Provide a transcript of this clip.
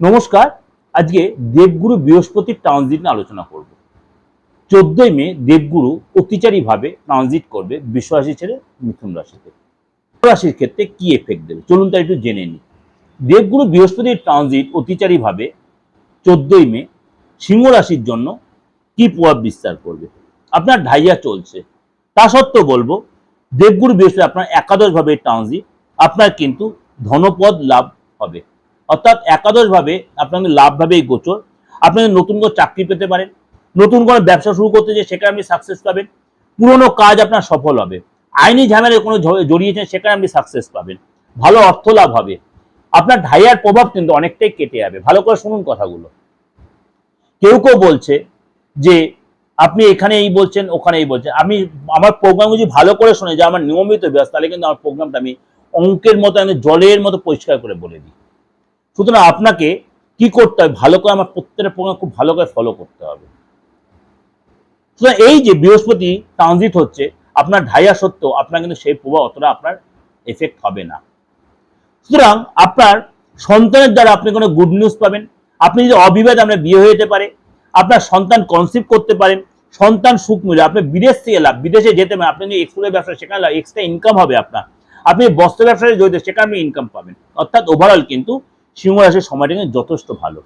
নমস্কার, আজকে দেবগুরু বৃহস্পতির ট্রানজিট নিয়ে আলোচনা করব। চোদ্দই মে দেবগুরু অতিচারীভাবে ট্রানজিট করবে বিশ্বরাশি ছেড়ে মিথুন রাশিতে। রাশির ক্ষেত্রে কি এফেক্ট দেবে? চলুন তার একটু জেনে নিই। দেবগুরু বৃহস্পতির ট্রানজিট অতিচারীভাবে চোদ্দই মে সিংহ রাশির জন্য কি প্রভাব বিস্তার করবে? আপনার ঢাইয়া চলছে। তা সত্ত্বেও বলব, দেবগুরু বৃহস্পতি আপনার একাদশভাবে ট্রানজিট আপনার কিন্তু ধনপদ লাভ হবে। অর্থাৎ একাদশভাবে আপনাকে লাভভাবেই গোচর। আপনাকে নতুন করে চাকরি পেতে পারেন, নতুন করে ব্যবসা শুরু করতে যে সেখানে আপনি সাকসেস পাবেন, পুরনো কাজ আপনার সফল হবে। আইনি ঝামেলায় কোনো জড়িয়েছেন সেখানে আপনি সাকসেস পাবেন। ভালো অর্থ লাভ হবে। আপনার ঢাইয়ার প্রভাব কিন্তু অনেকটাই কেটে যাবে। ভালো করে শুনুন কথাগুলো। কেউ কেউ বলছে যে, আপনি এখানে এই বলছেন ওখানে এই বলছেন। আমি, আমার প্রোগ্রাম যদি ভালো করে শুনে, যে আমার নিয়মিত ব্যাস তাহলে কিন্তু আমার প্রোগ্রামটা আমি অঙ্কের মতো, আমি জলের মতো পরিষ্কার করে বলে দিই। সুতরাং আপনাকে কি করতে হবে? ভালো করে আমার প্রত্যেকটা প্রোগ্রাম খুব ভালো করে ফলো করতে হবে। সুতরাং এই যে বৃহস্পতি ট্রানজিট হচ্ছে, আপনার ঢাইয়া সত্ত্বেও আপনার কিন্তু সেই প্রভাব অতটা আপনার এফেক্ট হবে না। সুতরাং আপনার সন্তানের দ্বারা আপনি কোনো গুড নিউজ পাবেন। আপনি যদি অবিবাদ আপনার বিয়ে হয়ে যেতে পারে, আপনার সন্তান কনসিভ করতে পারেন, সন্তান সুখ মিলে, আপনি বিদেশ থেকে লাভ, বিদেশে যেতে পারেন, আপনি যদি এক্সপোর্টের ব্যবসা, সেখানে এক্সট্রা ইনকাম হবে আপনার। আপনি বস্ত্র ব্যবসায় জড়িত, সেখানে আপনি ইনকাম পাবেন। অর্থাৎ ওভারঅল কিন্তু সিংহ রাশির সময়টা কিন্তু যথেষ্ট ভালো।